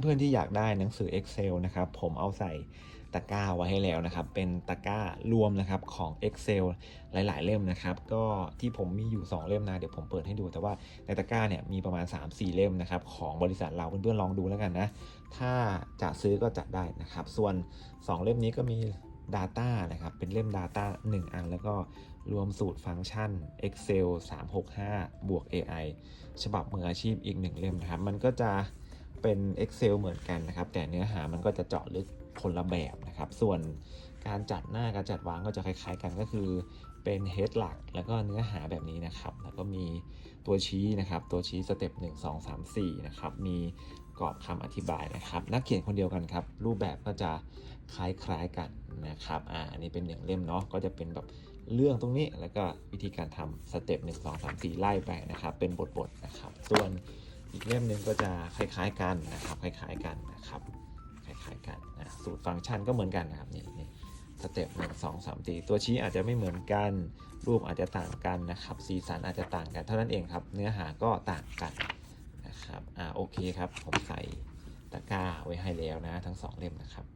เพื่อนๆที่อยากได้หนังสือ Excel นะครับผมเอาใส่ตะกร้าไว้ให้แล้วนะครับ เป็นตะกร้ารวมนะครับของ Excel หลาย ๆ เล่มนะครับ ก็ที่ผมมีอยู่ 2 เล่มนะเดี๋ยวผมเปิดให้ดู แต่ว่าในตะกร้าเนี่ยมีประมาณ 3-4 เล่มนะครับของบริษัทเราเพื่อนๆลองดูแล้วกันนะ ถ้าจะซื้อก็จัดได้นะครับ ส่วน 2 เล่มนี้ก็มี Data นะครับ เป็นเล่ม Data 1 อัน แล้วก็รวมสูตรฟังก์ชัน Excel 365 บวก AI ฉบับมืออาชีพอีก 1 เล่มนะครับ มันก็จะ เป็น Excel เหมือนกันนะครับ แต่เนื้อหามันก็จะเจาะลึกคนละแบบนะครับ ส่วนการจัดหน้าการจัดวางก็จะคล้าย ๆ กันก็คือเป็น head หลัก แล้วก็เนื้อหาแบบนี้นะครับ แล้วก็มีตัวชี้นะครับ ตัวชี้สเต็ป1 2 3 4 นะครับ มีกรอบคำอธิบายนะครับ นักเขียนคนเดียวกันครับ รูปแบบก็จะคล้ายๆกันนะครับ อ่า อันนี้เป็นหนึ่งเล่มเนาะ ก็จะเป็นแบบเรื่องตรงนี้ แล้วก็วิธีการทำสเต็ป1 2 3 4 ไล่ไปนะครับ เป็นบทๆนะครับ ส่วน อีกเล่มหนึ่งก็จะคล้ายๆกันนะครับคล้ายๆกันนะครับคล้ายๆกันนะสูตรฟังก์ชันก็เหมือนกันนะครับนี่นี่สเต็ปหนึ่งสองสามสี่ตัวชี้อาจจะไม่เหมือนกัน รูปอาจจะต่างกันนะครับสีสันอาจจะต่างกันเท่านั้นเองครับ เนื้อหาก็ต่างกันนะครับอ่าโอเคครับ ผมใส่ตะกร้าไว้ให้แล้วนะ ทั้งสองเล่มนะครับ